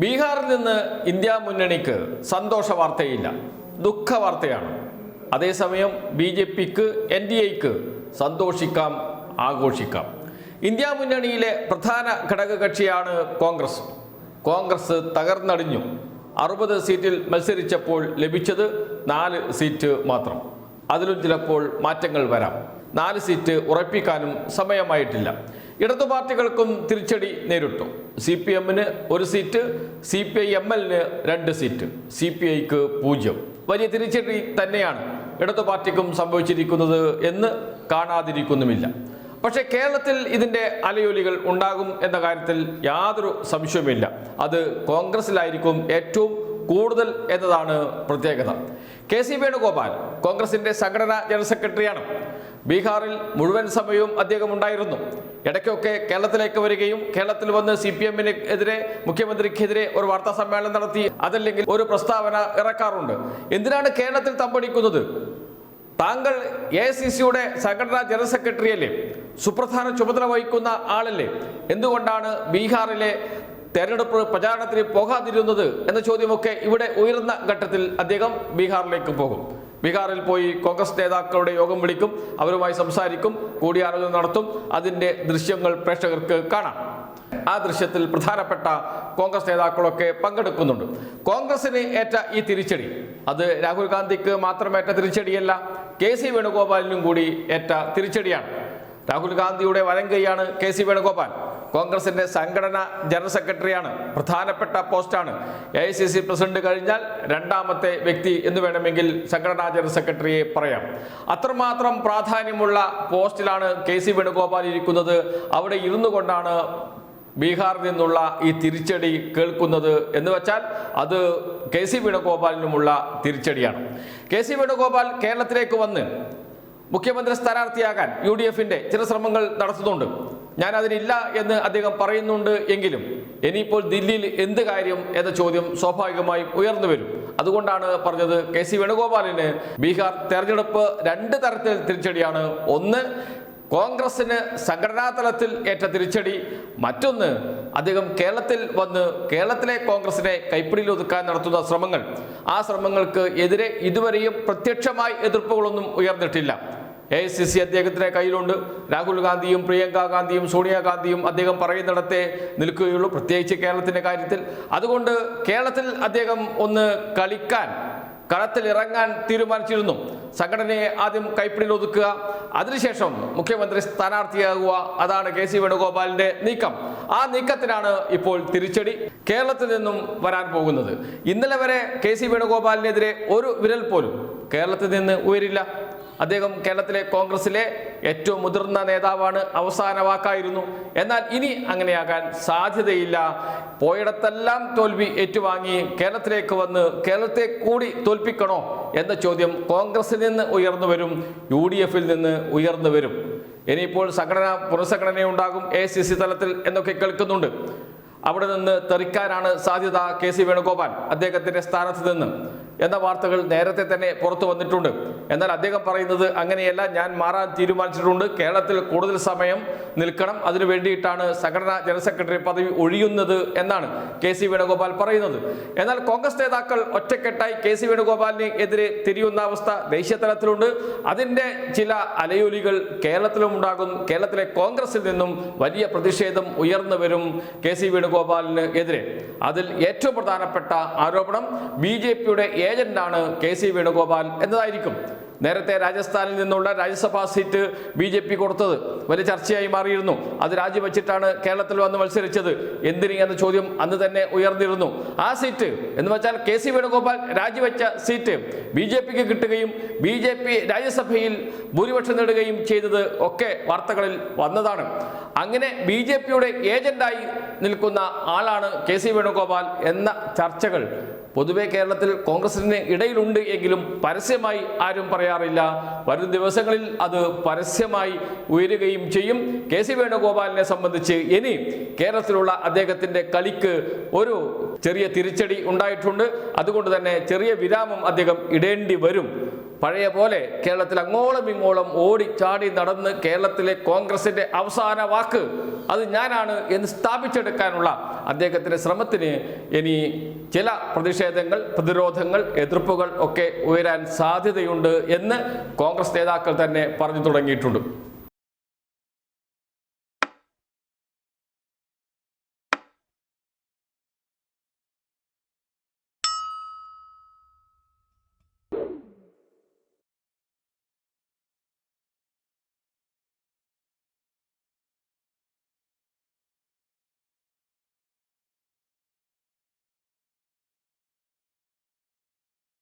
ബീഹാറിൽ നിന്ന് ഇന്ത്യ മുന്നണിക്ക് സന്തോഷ വാർത്തയില്ല. ദുഃഖ വാർത്തയാണ്. അതേസമയം ബി ജെ പിക്ക് എൻ ഡി എക്ക് സന്തോഷിക്കാം ആഘോഷിക്കാം. ഇന്ത്യ മുന്നണിയിലെ പ്രധാന ഘടകകക്ഷിയാണ് കോൺഗ്രസ്. കോൺഗ്രസ് തകർന്നടിഞ്ഞു. അറുപത് സീറ്റിൽ മത്സരിച്ചപ്പോൾ ലഭിച്ചത് നാല് സീറ്റ് മാത്രം. അതിലും ചിലപ്പോൾ മാറ്റങ്ങൾ വരാം. നാല് സീറ്റ് ഉറപ്പിക്കാനും സമയമായിട്ടില്ല. ഇടതു പാർട്ടികൾക്കും തിരിച്ചടി നേരിട്ടു. സി പി എമ്മിന് ഒരു seat C P I M എല്ലിന് രണ്ട് സീറ്റ് സി പി ഐക്ക് പൂജ്യം. വലിയ തിരിച്ചടി തന്നെയാണ് ഇടതു പാർട്ടിക്കും സംഭവിച്ചിരിക്കുന്നത് എന്ന് കാണാതിരിക്കുന്നുമില്ല. പക്ഷേ കേരളത്തിൽ ഇതിന്റെ അലയൊലികൾ ഉണ്ടാകും എന്ന കാര്യത്തിൽ യാതൊരു സംശയവുമില്ല. അത് കോൺഗ്രസിലായിരിക്കും ഏറ്റവും കൂടുതൽ എന്നതാണ് പ്രത്യേകത. കെ സി വേണുഗോപാൽ കോൺഗ്രസിന്റെ സംഘടനാ ജനറൽ സെക്രട്ടറിയാണ്. ബീഹാറിൽ മുഴുവൻ സമയവും അദ്ദേഹം ഉണ്ടായിരുന്നു. ഇടയ്ക്കൊക്കെ കേരളത്തിലേക്ക് വരികയും കേരളത്തിൽ വന്ന് സി പി എമ്മിന് എതിരെ മുഖ്യമന്ത്രിക്കെതിരെ ഒരു വാർത്താ സമ്മേളനം നടത്തി അതല്ലെങ്കിൽ ഒരു പ്രസ്താവന ഇറക്കാറുണ്ട്. എന്തിനാണ് കേരളത്തിൽ തമ്പടിക്കുന്നത്? താങ്കൾ എ സി സിയുടെ സംഘടനാ ജനറൽ സെക്രട്ടറിയല്ലേ? സുപ്രധാന ചുമതല വഹിക്കുന്ന ആളല്ലേ? എന്തുകൊണ്ടാണ് ബീഹാറിലെ തെരഞ്ഞെടുപ്പ് പ്രചാരണത്തിന് പോകാതിരുന്നത് എന്ന ചോദ്യമൊക്കെ ഇവിടെ ഉയർന്ന ഘട്ടത്തിൽ അദ്ദേഹം ബീഹാറിലേക്ക് പോകും. ബീഹാറിൽ പോയി കോൺഗ്രസ് നേതാക്കളുടെ യോഗം വിളിക്കും അവരുമായി സംസാരിക്കും കൂടിയാലോചന നടത്തും. അതിന്റെ ദൃശ്യങ്ങൾ പ്രേക്ഷകർക്ക് കാണാം. ആ ദൃശ്യത്തിൽ പ്രധാനപ്പെട്ട കോൺഗ്രസ് നേതാക്കളൊക്കെ പങ്കെടുക്കുന്നുണ്ട്. കോൺഗ്രസിന് ഏറ്റ ഈ തിരിച്ചടി അത് രാഹുൽ ഗാന്ധിക്ക് മാത്രമേറ്റ തിരിച്ചടിയല്ല കെ സി വേണുഗോപാലിനും കൂടി ഏറ്റ തിരിച്ചടിയാണ്. രാഹുൽ ഗാന്ധിയുടെ വലങ്കൈയാണ് കെ സി വേണുഗോപാൽ. കോൺഗ്രസിന്റെ സംഘടന ജനറൽ സെക്രട്ടറിയാണ്. പ്രധാനപ്പെട്ട പോസ്റ്റാണ്. A I C C president കഴിഞ്ഞാൽ രണ്ടാമത്തെ വ്യക്തി എന്ന് വേണമെങ്കിൽ സംഘടനാ ജനറൽ സെക്രട്ടറിയെ പറയാം. അത്രമാത്രം പ്രാധാന്യമുള്ള പോസ്റ്റിലാണ് കെ സി വേണുഗോപാൽ ഇരിക്കുന്നത്. അവിടെ ഇരുന്നു കൊണ്ടാണ് ബീഹാറിൽ നിന്നുള്ള ഈ തിരിച്ചടി കേൾക്കുന്നത് എന്ന് വെച്ചാൽ അത് കെ സി വേണുഗോപാലിനുമുള്ള തിരിച്ചടിയാണ്. കെ സി വേണുഗോപാൽ കേരളത്തിലേക്ക് വന്ന് മുഖ്യമന്ത്രി സ്ഥാനാർത്ഥിയാകാൻ യു ഡി എഫിന്റെ ചില ശ്രമങ്ങൾ നടത്തുന്നുണ്ട്. ഞാൻ അതിനില്ല എന്ന് അദ്ദേഹം പറയുന്നുണ്ട് എങ്കിലും ഇനിയിപ്പോൾ ദില്ലിയിൽ എന്ത് കാര്യം എന്ന ചോദ്യം സ്വാഭാവികമായും ഉയർന്നു വരും. അതുകൊണ്ടാണ് പറഞ്ഞത് കെ സി വേണുഗോപാലിന് ബീഹാർ തെരഞ്ഞെടുപ്പ് രണ്ട് തരത്തിൽ തിരിച്ചടിയാണ്. ഒന്ന് കോൺഗ്രസിന് സംഘടനാ തലത്തിൽ ഏറ്റ തിരിച്ചടി. മറ്റൊന്ന് അദ്ദേഹം കേരളത്തിൽ വന്ന് കേരളത്തിലെ കോൺഗ്രസിനെ കൈപ്പിടിയിൽ ഒതുക്കാൻ നടത്തുന്ന ശ്രമങ്ങൾ. ആ ശ്രമങ്ങൾക്ക് എതിരെ ഇതുവരെയും പ്രത്യക്ഷമായി എതിർപ്പുകളൊന്നും ഉയർന്നിട്ടില്ല. എ ഐ സി സി അദ്ദേഹത്തിന്റെ കയ്യിലുണ്ട്. രാഹുൽ ഗാന്ധിയും പ്രിയങ്ക ഗാന്ധിയും സോണിയാഗാന്ധിയും അദ്ദേഹം പറയുന്നിടത്തെ നിൽക്കുകയുള്ളൂ പ്രത്യേകിച്ച് കേരളത്തിന്റെ കാര്യത്തിൽ. അതുകൊണ്ട് കേരളത്തിൽ അദ്ദേഹം ഒന്ന് കളിക്കാൻ കളത്തിൽ ഇറങ്ങാൻ തീരുമാനിച്ചിരുന്നു. സംഘടനയെ ആദ്യം കൈപ്പിടിയിൽ ഒതുക്കുക അതിനുശേഷം മുഖ്യമന്ത്രി സ്ഥാനാർത്ഥിയാകുക. അതാണ് കെ സി വേണുഗോപാലിന്റെ നീക്കം. ആ നീക്കത്തിനാണ് ഇപ്പോൾ തിരിച്ചടി കേരളത്തിൽ നിന്നും വരാൻ പോകുന്നത്. ഇന്നലെ വരെ കെ സി വേണുഗോപാലിനെതിരെ ഒരു വിരൽ പോലും കേരളത്തിൽ നിന്ന് ഉയരില്ല. അദ്ദേഹം കേരളത്തിലെ കോൺഗ്രസിലെ ഏറ്റവും മുതിർന്ന നേതാവാണ്. അവസാന വാക്കായിരുന്നു. എന്നാൽ ഇനി അങ്ങനെയാകാൻ സാധ്യതയില്ല. പോയിടത്തെല്ലാം തോൽവി ഏറ്റുവാങ്ങി കേരളത്തിലേക്ക് വന്ന് കേരളത്തെ കൂടി തോൽപ്പിക്കണോ എന്ന ചോദ്യം കോൺഗ്രസിൽ നിന്ന് ഉയർന്നു വരും. യു ഡി എഫിൽ നിന്ന് ഉയർന്നു വരും. ഇനിയിപ്പോൾ സംഘടന പുനഃസംഘടനയുണ്ടാകും എ സി സി തലത്തിൽ എന്നൊക്കെ കേൾക്കുന്നുണ്ട്. അവിടെ നിന്ന് തെറിക്കാനാണ് സാധ്യത കെ സി വേണുഗോപാൽ അദ്ദേഹത്തിന്റെ സ്ഥാനത്ത് നിന്ന്. എന്ന വാർത്തകൾ നേരത്തെ തന്നെ പുറത്തു വന്നിട്ടുണ്ട്. എന്നാൽ അദ്ദേഹം പറയുന്നത് അങ്ങനെയല്ല ഞാൻ മാറാൻ തീരുമാനിച്ചിട്ടുണ്ട്. കേരളത്തിൽ കൂടുതൽ സമയം നിൽക്കണം. അതിനു വേണ്ടിയിട്ടാണ് സംഘടനാ ജനറൽ സെക്രട്ടറി പദവി ഒഴിയുന്നത് എന്നാണ് കെ സി വേണുഗോപാൽ പറയുന്നത്. എന്നാൽ കോൺഗ്രസ് നേതാക്കൾ ഒറ്റക്കെട്ടായി കെ സി വേണുഗോപാലിന് എതിരെ തിരിയുന്ന അവസ്ഥ ദേശീയ തലത്തിലുണ്ട്. അതിന്റെ ചില അലയൊലികൾ കേരളത്തിലും ഉണ്ടാകും. കേരളത്തിലെ കോൺഗ്രസിൽ നിന്നും വലിയ പ്രതിഷേധം ഉയർന്നു വരും കെ സി വേണുഗോപാലിന് എതിരെ. അതിൽ ഏറ്റവും പ്രധാനപ്പെട്ട ആരോപണം ബി ജെ പിയുടെ ഏജന്റാണ് കെ സി വേണുഗോപാൽ എന്നതായിരിക്കും. നേരത്തെ രാജസ്ഥാനിൽ നിന്നുള്ള Rajya Sabha seat B J P കൊടുത്തത്. വലിയ ചർച്ചയായി മാറിയിരുന്നു. അത് രാജിവെച്ചിട്ടാണ് കേരളത്തിൽ വന്ന് മത്സരിച്ചത്. എന്തിന് എന്ന ചോദ്യം അന്ന് തന്നെ ഉയർന്നിരുന്നു. ആ സീറ്റ് എന്ന് വെച്ചാൽ കെ സി വേണുഗോപാൽ രാജിവെച്ച സീറ്റ് ബി ജെ പിക്ക് കിട്ടുകയും ബി ജെ പി രാജ്യസഭയിൽ ഭൂരിപക്ഷം നേടുകയും ചെയ്തത് ഒക്കെ വാർത്തകളിൽ വന്നതാണ്. അങ്ങനെ ബി ജെ പിയുടെ ഏജന്റായി നിൽക്കുന്ന ആളാണ് കെ സി വേണുഗോപാൽ എന്ന ചർച്ചകൾ പൊതുവെ കേരളത്തിൽ കോൺഗ്രസിന് ഇടയിലുണ്ട് എങ്കിലും പരസ്യമായി ആരും പറയാറില്ല വരും ദിവസങ്ങളിൽ അത് പരസ്യമായി ഉയരുകയും ചെയ്യും. കെ സി വേണുഗോപാലിനെ സംബന്ധിച്ച് ഇനി കേരളത്തിലുള്ള അദ്ദേഹത്തിന്റെ കളിക്ക് ഒരു ചെറിയ തിരിച്ചടി ഉണ്ടായിട്ടുണ്ട്. അതുകൊണ്ട് തന്നെ ചെറിയ വിരാമം അദ്ദേഹം ഇടേണ്ടി വരും. പഴയ പോലെ കേരളത്തിൽ അങ്ങോളം ഇങ്ങോളം ഓടി ചാടി നടന്ന് കേരളത്തിലെ കോൺഗ്രസിന്റെ അവസാന വാക്ക് അത് ഞാനാണ് എന്ന് സ്ഥാപിച്ചെടുക്കാനുള്ള അദ്ദേഹത്തിന്റെ ശ്രമത്തിന് ഇനി ചില പ്രതിഷേധങ്ങൾ പ്രതിരോധങ്ങൾ എതിർപ്പുകൾ ഒക്കെ ഉയരാൻ സാധ്യതയുണ്ട് എന്ന് കോൺഗ്രസ് നേതാക്കൾ തന്നെ പറഞ്ഞു തുടങ്ങിയിട്ടുണ്ട്.